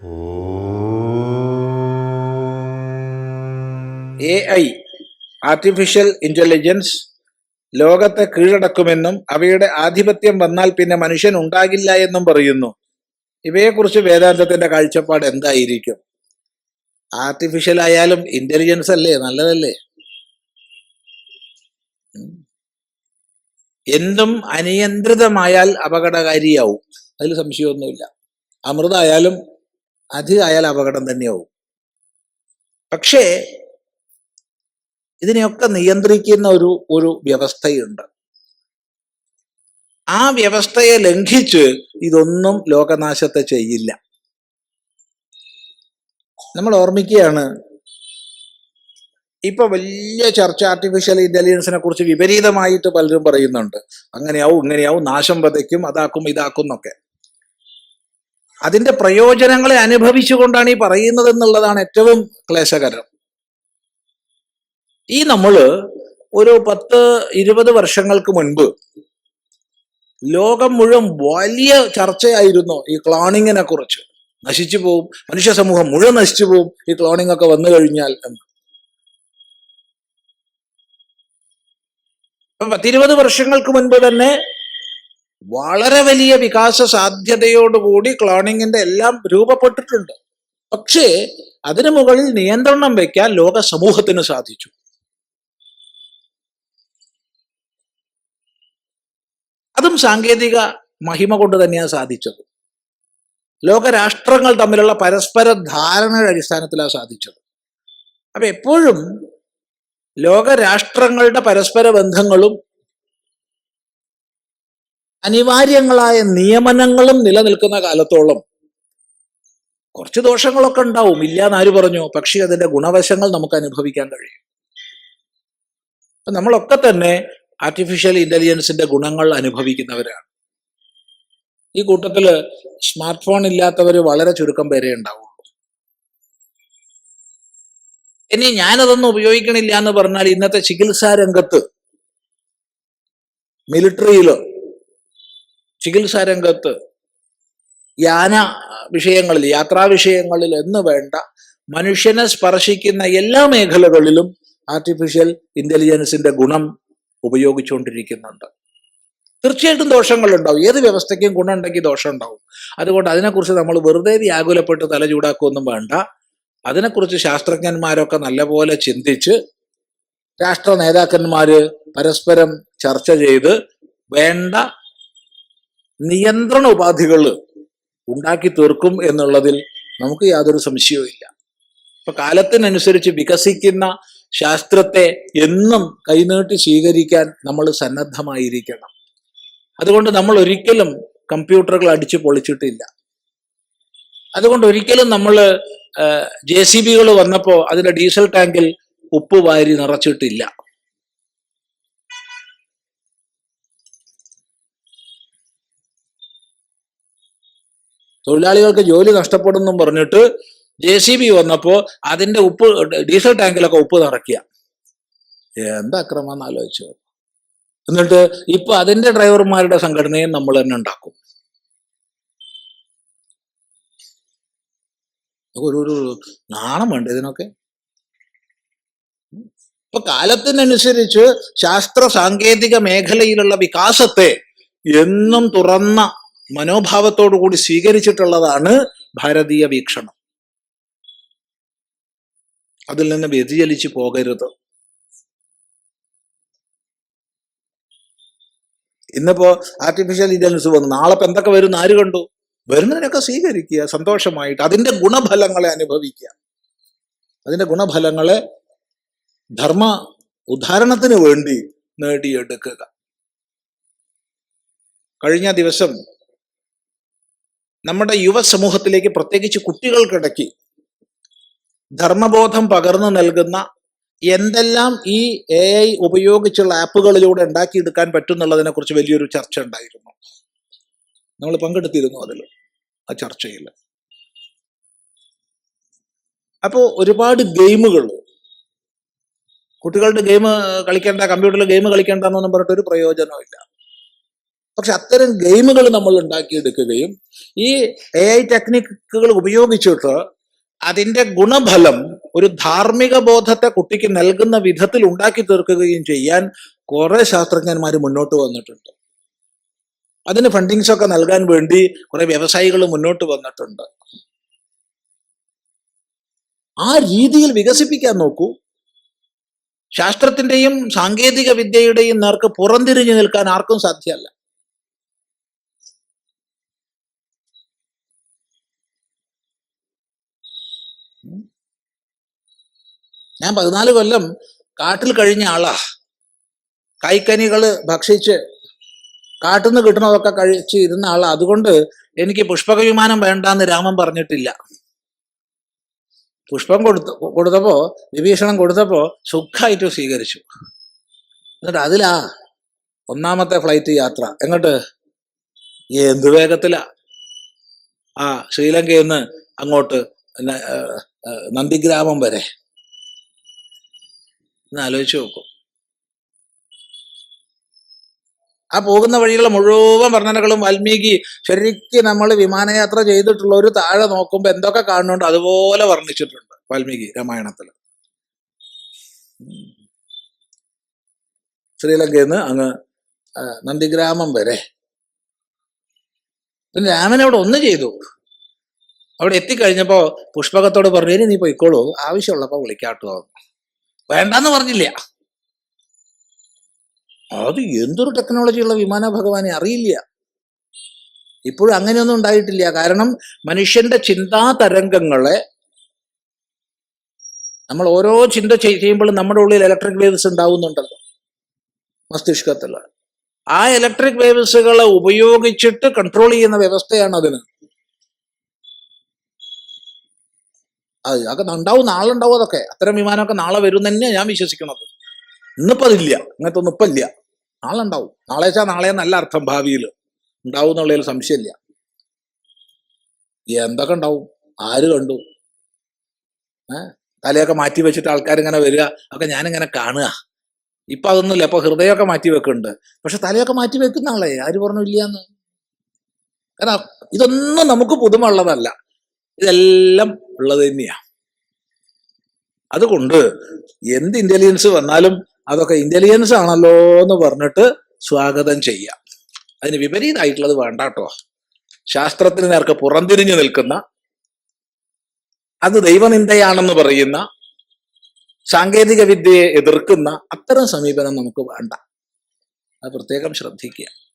A I artificial intelligence ലോകത്തെ കീഴടക്കുമെന്നും അവയുടെ ആധിപത്യം വന്നാൽ പിന്നെ മനുഷ്യൻ ഉണ്ടാകില്ല എന്നും പറയുന്നു. ഇവയെക്കുറിച്ച് വേദാന്തത്തിന്റെ കാഴ്ചപ്പാട് എന്തായിരിക്കും? ആർട്ടിഫിഷ്യൽ ആയാലും ഇന്റലിജൻസ് അല്ലേ? നല്ലതല്ലേ. എന്തും അനിയന്ത്രിതമായാൽ അപകടകാരിയാവും. അതിൽ സംശയമൊന്നുമില്ല. അമൃതായാലും അധികമായാൽ അപകടം തന്നെയാവും. പക്ഷേ ഇതിനെയൊക്കെ നിയന്ത്രിക്കുന്ന ഒരു ഒരു വ്യവസ്ഥയുണ്ട്. ആ വ്യവസ്ഥയെ ലംഘിച്ച് ഇതൊന്നും ലോകനാശത്തെ ചെയ്യില്ല. നമ്മൾ ഓർമ്മിക്കുകയാണ് ഇപ്പൊ വലിയ ചർച്ച ആർട്ടിഫിഷ്യൽ ഇന്റലിജൻസിനെ കുറിച്ച് വിപരീതമായിട്ട് പലരും പറയുന്നുണ്ട്. അങ്ങനെയാവും ഇങ്ങനെയാവും നാശം വധയ്ക്കും അതാക്കും ഇതാക്കും എന്നൊക്കെ. അതിന്റെ പ്രയോജനങ്ങളെ അനുഭവിച്ചുകൊണ്ടാണ് ഈ പറയുന്നത് എന്നുള്ളതാണ് ഏറ്റവും ക്ലേശകരം. ഈ നമ്മൾ ഒരു പത്ത് ഇരുപത് വർഷങ്ങൾക്ക് മുൻപ് ലോകം മുഴുവൻ വലിയ ചർച്ചയായിരുന്നു ഈ ക്ലോണിങ്ങിനെ കുറിച്ച്. നശിച്ചു പോവും. മനുഷ്യ സമൂഹം മുഴുവൻ നശിച്ചു പോവും ഈ ക്ലോണിംഗ് ഒക്കെ വന്നു കഴിഞ്ഞാൽ എന്ന്. പത്തിരുപത് വർഷങ്ങൾക്ക് മുൻപ് തന്നെ വളരെ വലിയ വികാസ സാധ്യതയോടുകൂടി ക്ലോണിങ്ങിന്റെ എല്ലാം രൂപപ്പെട്ടിട്ടുണ്ട്. പക്ഷേ അതിനു മുകളിൽ നിയന്ത്രണം വയ്ക്കാൻ ലോക സമൂഹത്തിന് സാധിച്ചു. അതും സാങ്കേതിക മഹിമ കൊണ്ട് തന്നെയാണ് സാധിച്ചത്. ലോകരാഷ്ട്രങ്ങൾ തമ്മിലുള്ള പരസ്പര ധാരണയുടെ അടിസ്ഥാനത്തിലാണ് സാധിച്ചത്. അപ്പൊ എപ്പോഴും ലോകരാഷ്ട്രങ്ങളുടെ പരസ്പര ബന്ധങ്ങളും അനിവാര്യങ്ങളായ നിയമനങ്ങളും നിലനിൽക്കുന്ന കാലത്തോളം കുറച്ച് ദോഷങ്ങളൊക്കെ ഉണ്ടാവും. ഇല്ല എന്നാര് പറഞ്ഞു? പക്ഷേ അതിന്റെ ഗുണവശങ്ങൾ നമുക്ക് അനുഭവിക്കാൻ കഴിയും. നമ്മളൊക്കെ തന്നെ ആർട്ടിഫിഷ്യൽ ഇന്റലിജൻസിന്റെ ഗുണങ്ങൾ അനുഭവിക്കുന്നവരാണ്. ഈ കൂട്ടത്തിൽ സ്മാർട്ട് ഫോൺ ഇല്ലാത്തവർ വളരെ ചുരുക്കം പേരെ ഉണ്ടാവുള്ളൂ. ഇനി ഞാനതൊന്നും ഉപയോഗിക്കണില്ല എന്ന് പറഞ്ഞാൽ ഇന്നത്തെ ചികിത്സാ രംഗത്ത് മിലിറ്ററിയിൽ ചികിത്സാ രംഗത്ത് യാന വിഷയങ്ങളിൽ യാത്രാ വിഷയങ്ങളിൽ എന്ന് വേണ്ട മനുഷ്യനെ സ്പർശിക്കുന്ന എല്ലാ മേഖലകളിലും ആർട്ടിഫിഷ്യൽ ഇന്റലിജൻസിന്റെ ഗുണം ഉപയോഗിച്ചുകൊണ്ടിരിക്കുന്നുണ്ട്. തീർച്ചയായിട്ടും ദോഷങ്ങളുണ്ടാവും. ഏത് വ്യവസ്ഥയ്ക്കും ഗുണമുണ്ടെങ്കിൽ ദോഷം ഉണ്ടാവും അതുകൊണ്ട് അതിനെക്കുറിച്ച് നമ്മൾ വെറുതെ വ്യാകുലപ്പെട്ട് തല ചൂടാക്കുകയൊന്നും വേണ്ട. അതിനെക്കുറിച്ച് ശാസ്ത്രജ്ഞന്മാരൊക്കെ നല്ലപോലെ ചിന്തിച്ച് രാഷ്ട്ര നേതാക്കന്മാര് പരസ്പരം ചർച്ച ചെയ്ത് വേണ്ട നിയന്ത്രണ ഉപാധികൾ ഉണ്ടാക്കി തീർക്കും എന്നുള്ളതിൽ നമുക്ക് യാതൊരു സംശയവുമില്ല. ഇപ്പൊ കാലത്തിനനുസരിച്ച് വികസിക്കുന്ന ശാസ്ത്രത്തെ എന്നും കൈനീട്ടി സ്വീകരിക്കാൻ നമ്മൾ സന്നദ്ധമായിരിക്കണം. അതുകൊണ്ട് നമ്മൾ ഒരിക്കലും കമ്പ്യൂട്ടറുകൾ അടിച്ചു പൊളിച്ചിട്ടില്ല. അതുകൊണ്ട് ഒരിക്കലും നമ്മൾ ജെ സി ബികൾ വന്നപ്പോ അതിന്റെ ഡീസൽ ടാങ്കിൽ ഉപ്പ് വാരി നിറച്ചിട്ടില്ല. തൊഴിലാളികൾക്ക് ജോലി നഷ്ടപ്പെടുന്നു പറഞ്ഞിട്ട് ജെ സി ബി വന്നപ്പോ അതിന്റെ ഉപ്പ് ഡീസൽ ടാങ്കിലൊക്കെ ഉപ്പ് നിറയ്ക്കുക എന്താ അക്രമം ആലോചിച്ചു എന്നിട്ട് ഇപ്പൊ അതിന്റെ ഡ്രൈവർമാരുടെ സംഘടനയും നമ്മൾ തന്നെ ഉണ്ടാക്കും. ഒരു ഒരു നാണം വേണ്ട ഇതിനൊക്കെ? ഇപ്പൊ കാലത്തിനനുസരിച്ച് ശാസ്ത്ര സാങ്കേതിക മേഖലയിലുള്ള വികാസത്തെ എന്നും തുറന്ന മനോഭാവത്തോടു കൂടി സ്വീകരിച്ചിട്ടുള്ളതാണ് ഭാരതീയ വീക്ഷണം. അതിൽ നിന്ന് വ്യതിചലിച്ചു പോകരുത്. ഇന്നിപ്പോ ആർട്ടിഫിഷ്യൽ ഇന്റലിജൻസ് വന്നു. നാളെ ഇപ്പൊ എന്തൊക്കെ വരും ആര് കണ്ടു? വരുന്നതിനൊക്കെ സ്വീകരിക്കുക സന്തോഷമായിട്ട് അതിന്റെ ഗുണഫലങ്ങളെ അനുഭവിക്കുക. അതിന്റെ ഗുണഫലങ്ങളെ ധർമ്മ ഉദ്ധാരണത്തിന് വേണ്ടി നേടിയെടുക്കുക. കഴിഞ്ഞ ദിവസം നമ്മുടെ യുവ സമൂഹത്തിലേക്ക് പ്രത്യേകിച്ച് കുട്ടികൾക്കിടയ്ക്ക് ധർമ്മബോധം പകർന്നു നൽകുന്ന എന്തെല്ലാം ഈ എ ഐ ഉപയോഗിച്ചുള്ള ആപ്പുകളിലൂടെ ഉണ്ടാക്കിയെടുക്കാൻ പറ്റുന്നുള്ളതിനെ കുറിച്ച് വലിയൊരു ചർച്ച ഉണ്ടായിരുന്നു. നമ്മൾ പങ്കെടുത്തിരുന്നു അതിൽ ആ ചർച്ചയിൽ. അപ്പോൾ ഒരുപാട് ഗെയിമുകൾ. കുട്ടികളുടെ ഗെയിം കളിക്കേണ്ട കമ്പ്യൂട്ടറിൽ ഗെയിം കളിക്കേണ്ട എന്നൊന്നും പറഞ്ഞിട്ട് ഒരു പ്രയോജനമില്ല പക്ഷെ അത്തരം ഗെയിമുകൾ നമ്മൾ ഉണ്ടാക്കിയെടുക്കുകയും ഈ എ ഐ ടെക്നിക്കുകൾ ഉപയോഗിച്ചിട്ട് അതിന്റെ ഗുണഫലം ഒരു ധാർമ്മിക ബോധത്തെ കുട്ടിക്ക് നൽകുന്ന വിധത്തിൽ ഉണ്ടാക്കി തീർക്കുകയും ചെയ്യാൻ കുറെ ശാസ്ത്രജ്ഞന്മാർ മുന്നോട്ട് വന്നിട്ടുണ്ട്. അതിന് ഫണ്ടിങ്സ് ഒക്കെ നൽകാൻ വേണ്ടി കുറെ വ്യവസായികൾ മുന്നോട്ട് വന്നിട്ടുണ്ട്. ആ രീതിയിൽ വികസിപ്പിക്കാൻ നോക്കൂ. ശാസ്ത്രത്തിന്റെയും സാങ്കേതിക വിദ്യയുടെയും നേർക്ക് പുറംതിരിഞ്ഞു നിൽക്കാൻ ആർക്കും സാധ്യമല്ല. ഞാൻ പതിനാല് കൊല്ലം കാട്ടിൽ കഴിഞ്ഞ ആളാ. കൈക്കനികൾ ഭക്ഷിച്ച് കാട്ടിൽ നിന്ന് കിട്ടണതൊക്കെ കഴിച്ച് ഇരുന്ന ആളാ. അതുകൊണ്ട് എനിക്ക് പുഷ്പക വിമാനം വേണ്ടാന്ന് രാമൻ പറഞ്ഞിട്ടില്ല. പുഷ്പം കൊടുത്ത കൊടുത്തപ്പോ വിഭീഷണം കൊടുത്തപ്പോ സുഖമായിട്ട് സ്വീകരിച്ചു. എന്നിട്ട് അതിലാ ഒന്നാമത്തെ ഫ്ലൈറ്റ് യാത്ര. എങ്ങോട്ട്? എന്ത് വേഗത്തിലാ. ആ ശ്രീലങ്കയിൽ നിന്ന് അങ്ങോട്ട് നന്ദിഗ്രാമം വരെ. ഒന്ന് ആലോചിച്ച് നോക്കും. ആ പോകുന്ന വഴിയുള്ള മുഴുവൻ വർണനകളും വാൽമീകി ശരിക്കും നമ്മൾ വിമാനയാത്ര ചെയ്തിട്ടുള്ള ഒരു താഴെ നോക്കുമ്പോൾ എന്തൊക്കെ കാണുന്നുണ്ട് അതുപോലെ വർണിച്ചിട്ടുണ്ട് വാൽമീകി രാമായണത്തിൽ ശ്രീലങ്കയിൽ നിന്ന് അങ്ങ് നന്ദിഗ്രാമം വരെ. രാമൻ അവിടെ ഒന്ന് ചെയ്തു. അവിടെ എത്തിക്കഴിഞ്ഞപ്പോ പുഷ്പകത്തോട് പറഞ്ഞു ഇനി നീ പോയിക്കോളൂ ആവശ്യമുള്ളപ്പോ വിളിക്കാട്ടോ വേണ്ടെന്ന് പറഞ്ഞില്ല. അത് എന്തൊരു ടെക്നോളജിയുള്ള വിമാന ഭഗവാനെ അറിയില്ല. ഇപ്പോഴും അങ്ങനെയൊന്നും ഉണ്ടായിട്ടില്ല. കാരണം മനുഷ്യന്റെ ചിന്താ തരംഗങ്ങളെ നമ്മൾ ഓരോ ചിന്ത ചെയ്- ചെയ്യുമ്പോഴും നമ്മുടെ ഉള്ളിൽ ഇലക്ട്രിക് വേവ്സ് ഉണ്ടാവുന്നുണ്ടല്ലോ മസ്തിഷ്കത്തിൽ ആ ഇലക്ട്രിക് വേവ്സുകളെ ഉപയോഗിച്ചിട്ട് കൺട്രോൾ ചെയ്യുന്ന വ്യവസ്ഥയാണ് അതിന്. അത് അതൊക്കെ ഉണ്ടാവും നാളെ ഉണ്ടാവും അതൊക്കെ. അത്തരം വിമാനമൊക്കെ നാളെ വരും തന്നെയാണ് ഞാൻ വിശ്വസിക്കുന്നത്. ഇന്നിപ്പോ അതില്ല ഇങ്ങനത്തെ ഒന്നും ഇപ്പൊ ഇല്ല. നാളെ ഉണ്ടാവും നാളെ വെച്ചാൽ നാളെ നല്ല അർത്ഥം ഭാവിയിൽ. ഉണ്ടാവും എന്നുള്ളതിൽ സംശയമില്ല. എന്തൊക്കെ ഉണ്ടാവും? ആര് കണ്ടു? ഏ? തലയൊക്കെ മാറ്റി വെച്ചിട്ട് ആൾക്കാർ ഇങ്ങനെ വരിക. ഒക്കെ ഞാനിങ്ങനെ കാണുക. ഇപ്പൊ അതൊന്നുമില്ല. ഇപ്പൊ ഹൃദയമൊക്കെ മാറ്റി വെക്കുന്നുണ്ട്. പക്ഷെ തലയൊക്കെ മാറ്റി വെക്കുന്ന ആളെ. ആര് പറഞ്ഞു ഇല്ലയെന്ന്? കാരണം ഇതൊന്നും നമുക്ക് പുതുമ ഉള്ളതല്ല ഇതെല്ലാം ഉള്ളത് തന്നെയാ. അതുകൊണ്ട് എന്ത് ഇന്റലിജൻസ് വന്നാലും അതൊക്കെ ഇന്റലിജൻസ് ആണല്ലോ എന്ന് പറഞ്ഞിട്ട് സ്വാഗതം ചെയ്യാം. അതിന് വിപരീതമായിട്ടുള്ളത് വേണ്ട കേട്ടോ ശാസ്ത്രത്തിന് നേർക്ക് പുറംതിരിഞ്ഞു നിൽക്കുന്ന അത് ദൈവനിന്ദയാണെന്ന് പറയുന്ന സാങ്കേതിക വിദ്യയെ എതിർക്കുന്ന അത്തരം സമീപനം നമുക്ക് വേണ്ട. അത് പ്രത്യേകം ശ്രദ്ധിക്കുക.